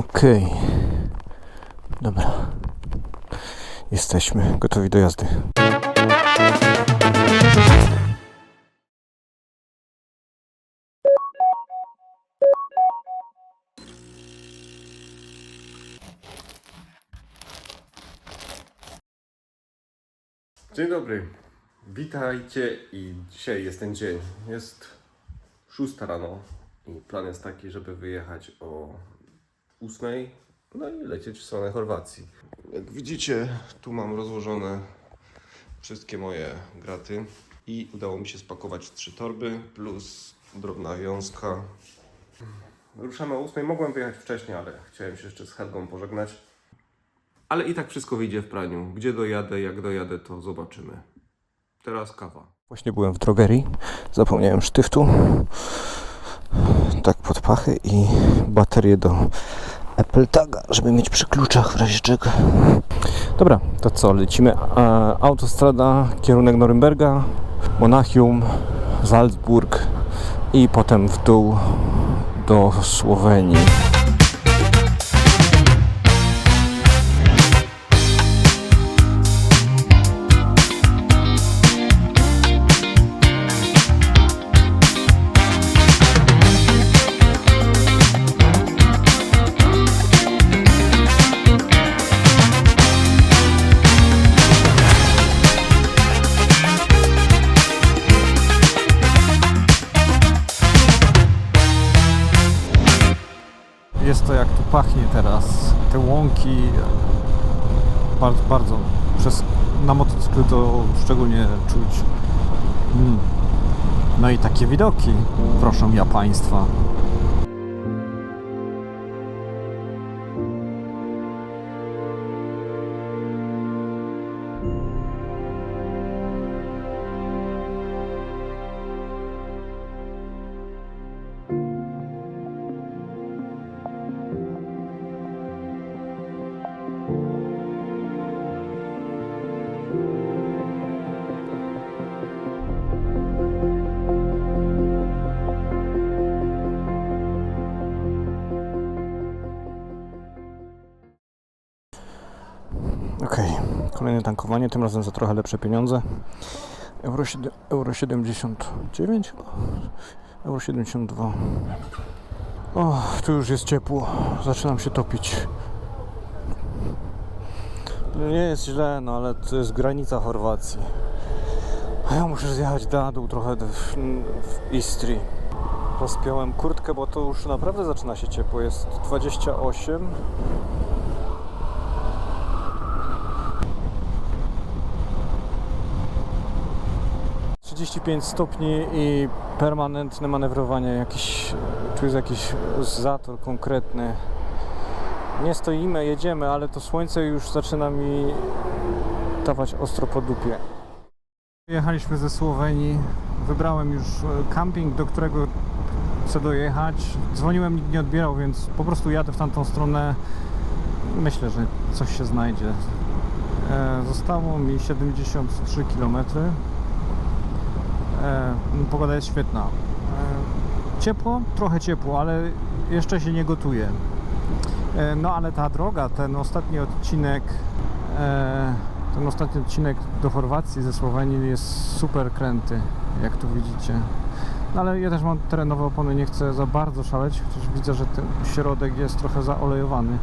Okej. Dobra. Jesteśmy gotowi do jazdy. Dzień dobry. Witajcie i dzisiaj jest ten dzień. Jest 6 rano i plan jest taki, żeby wyjechać o 8, no i lecieć w stronę Chorwacji. Jak widzicie, tu mam rozłożone wszystkie moje graty i udało mi się spakować trzy torby plus drobna wiązka. Ruszamy o 8. Mogłem wyjechać wcześniej, ale chciałem się jeszcze z Helgą pożegnać. Ale i tak wszystko wyjdzie w praniu. Gdzie dojadę, jak dojadę, to zobaczymy. Teraz kawa. Właśnie byłem w drogerii. Zapomniałem sztyftu. Tak pod pachy i baterię do Apple Taga, żeby mieć przy kluczach w razie czego. Dobra, to co? Lecimy. E, autostrada, kierunek Norymberga, Monachium, Salzburg i potem w dół do Słowenii. Tu pachnie teraz. Te łąki bardzo, bardzo. Przez, na motocyklu to szczególnie czuć. Mm. No i takie widoki, proszę ja Państwa. Okej, kolejne tankowanie, tym razem za trochę lepsze pieniądze. Euro, 7, euro 79 chyba? Euro 72. O, tu już jest ciepło. Zaczynam się topić. Nie jest źle, no ale to jest granica Chorwacji. A ja muszę zjechać na dół trochę w, w Istrii. Rozpiąłem kurtkę, bo to już naprawdę zaczyna się ciepło. Jest 28. pięć stopni i permanentne manewrowanie. Jakiś, tu jest jakiś zator konkretny. Nie stoimy, jedziemy, ale to słońce już zaczyna mi dawać ostro po dupie. Jechaliśmy ze Słowenii. Wybrałem już e, camping, do którego chcę dojechać. Dzwoniłem, nikt nie odbierał, więc po prostu jadę w tamtą stronę. Myślę, że coś się znajdzie. E, Zostało mi 73 km. E, Pogoda jest świetna. E, Ciepło, trochę ciepło, ale jeszcze się nie gotuje. E, No ale ta droga, ten ostatni odcinek, ten ostatni odcinek do Chorwacji ze Słowenii jest super kręty, jak tu widzicie. No ale ja też mam terenowe opony, nie chcę za bardzo szaleć, chociaż widzę, że ten środek jest trochę zaolejowany.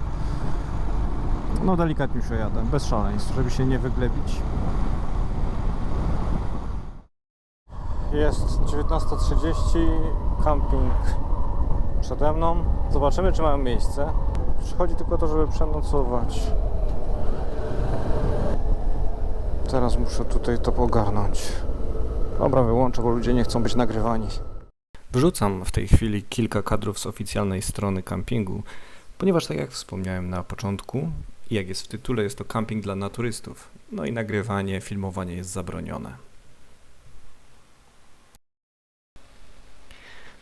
No delikatnie się jadę, bez szaleństw, żeby się nie wyglebić. Jest 19.30, camping przede mną. Zobaczymy, czy mają miejsce. Przychodzi tylko o to, żeby przenocować. Teraz muszę tutaj to ogarnąć. Dobra, wyłączę, bo ludzie nie chcą być nagrywani. Wrzucam w tej chwili kilka kadrów z oficjalnej strony campingu, ponieważ tak jak wspomniałem na początku, jak jest w tytule, jest to camping dla naturystów. No i nagrywanie, filmowanie jest zabronione.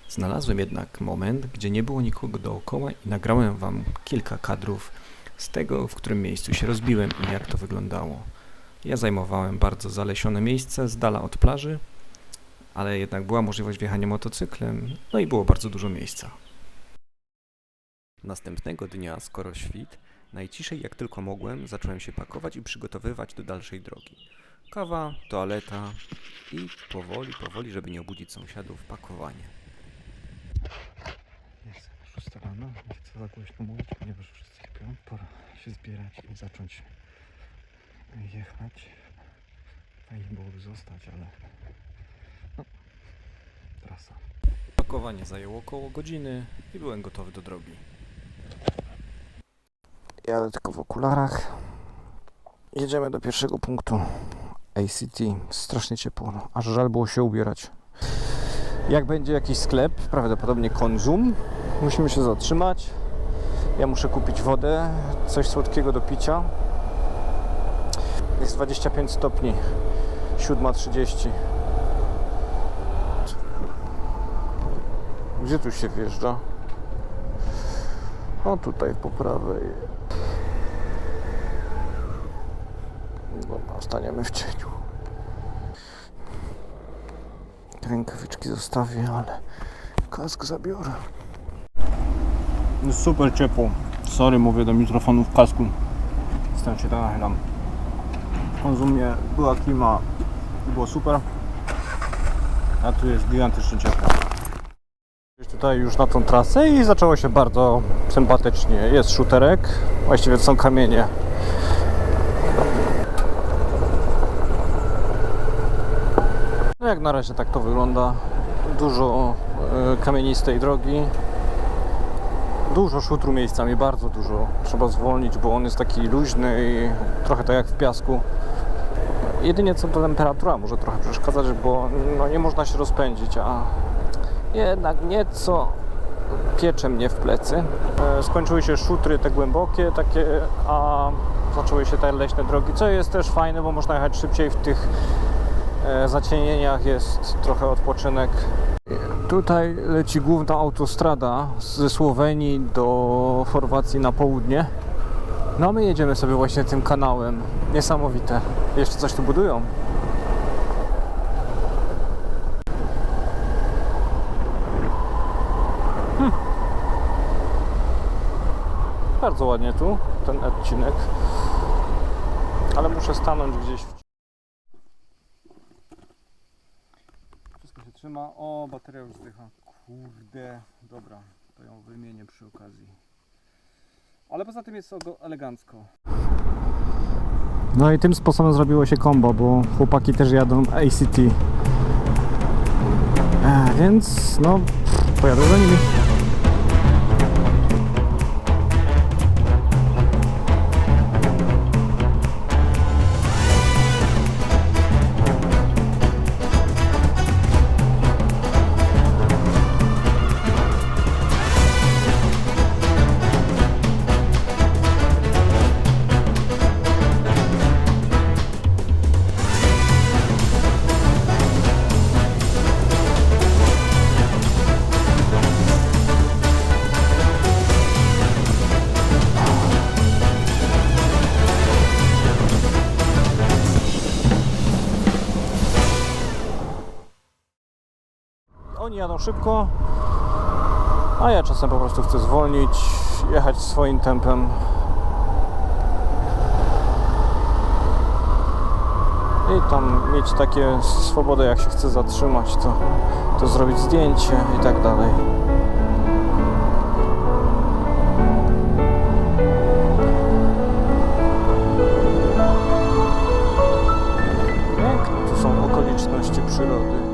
Znalazłem jednak moment, gdzie nie było nikogo dookoła i nagrałem wam kilka kadrów z tego, w którym miejscu się rozbiłem i jak to wyglądało. Ja zajmowałem bardzo zalesione miejsce z dala od plaży, ale jednak była możliwość wjechania motocyklem, no i było bardzo dużo miejsca. Następnego dnia, skoro świt, najciszej jak tylko mogłem, zacząłem się pakować i przygotowywać do dalszej drogi. Kawa, toaleta i powoli, powoli, żeby nie obudzić sąsiadów, pakowanie. Jest 6 rano, nie chcę za głośno mówić, ponieważ wszyscy śpią. Pora się zbierać i zacząć jechać. Fajnie byłoby zostać, ale no, trasa. Pakowanie zajęło około godziny i byłem gotowy do drogi. Jadę tylko w okularach. Jedziemy do pierwszego punktu ACT. Strasznie ciepło, no. aż żal było się ubierać. Jak będzie jakiś sklep, prawdopodobnie konzum, musimy się zatrzymać. Ja muszę kupić wodę, coś słodkiego do picia. Jest 25 stopni, 7.30. Gdzie tu się wjeżdża? O tutaj po prawej. Dobra, staniemy w cieniu. Rękawiczki zostawię, ale kask zabiorę. Jest super ciepło. Sorry, mówię do mikrofonu w kasku. Stąd się to nachylam. W konzumie była klima i było super. A tu jest gigantycznie ciepło. Tutaj już na tą trasę i zaczęło się bardzo sympatycznie. Jest szuterek, właściwie to są kamienie. Jak na razie tak to wygląda. Dużo e, kamienistej drogi. Dużo szutru miejscami, bardzo dużo. Trzeba zwolnić, bo on jest taki luźny i trochę tak jak w piasku. Jedynie co to temperatura może trochę przeszkadzać, bo no, nie można się rozpędzić, a jednak nieco piecze mnie w plecy. E, Skończyły się szutry te głębokie, takie, a zaczęły się te leśne drogi, co jest też fajne, bo można jechać szybciej w tych zacienieniach, jest trochę odpoczynek. Tutaj leci główna autostrada ze Słowenii do Chorwacji na południe. No a my jedziemy sobie właśnie tym kanałem. Niesamowite. Jeszcze coś tu budują. Bardzo ładnie tu, ten odcinek. Ale muszę stanąć gdzieś w... Wszystko się trzyma. O, bateria już zdycha. Kurde. Dobra, to ją wymienię przy okazji. Ale poza tym jest elegancko. No i tym sposobem zrobiło się kombo, bo chłopaki też jadą ACT. Więc no, pojadę za nimi. Jadą szybko, a ja czasem po prostu chcę zwolnić, jechać swoim tempem. I tam mieć takie swobodę, jak się chce zatrzymać, to, to zrobić zdjęcie i tak dalej. Piękne tu są okoliczności przyrody.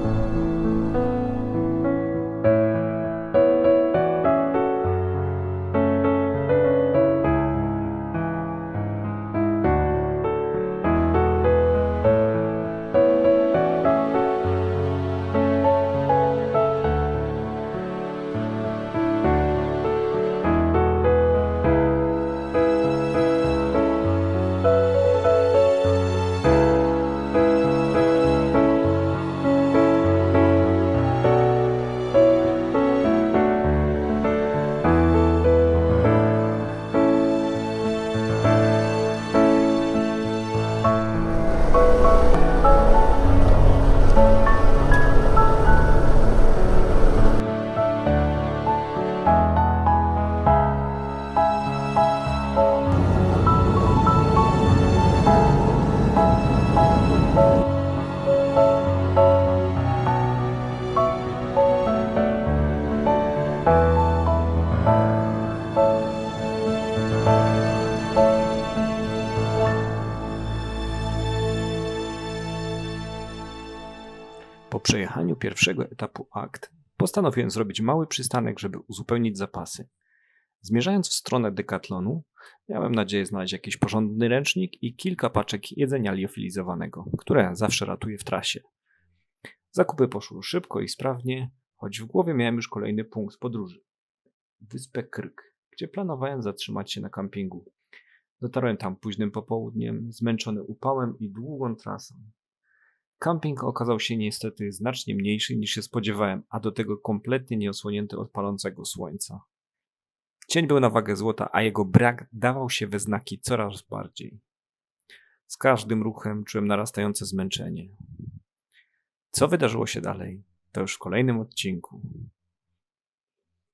Pierwszego etapu akt postanowiłem zrobić mały przystanek, żeby uzupełnić zapasy. Zmierzając w stronę dekatlonu, miałem nadzieję znaleźć jakiś porządny ręcznik i kilka paczek jedzenia liofilizowanego, które zawsze ratuje w trasie. Zakupy poszły szybko i sprawnie, choć w głowie miałem już kolejny punkt podróży. Wyspę Krk, gdzie planowałem zatrzymać się na kampingu. Dotarłem tam późnym popołudniem, zmęczony upałem i długą trasą. Camping okazał się niestety znacznie mniejszy niż się spodziewałem, a do tego kompletnie nieosłonięty od palącego słońca. Cień był na wagę złota, a jego brak dawał się we znaki coraz bardziej. Z każdym ruchem czułem narastające zmęczenie. Co wydarzyło się dalej? To już w kolejnym odcinku.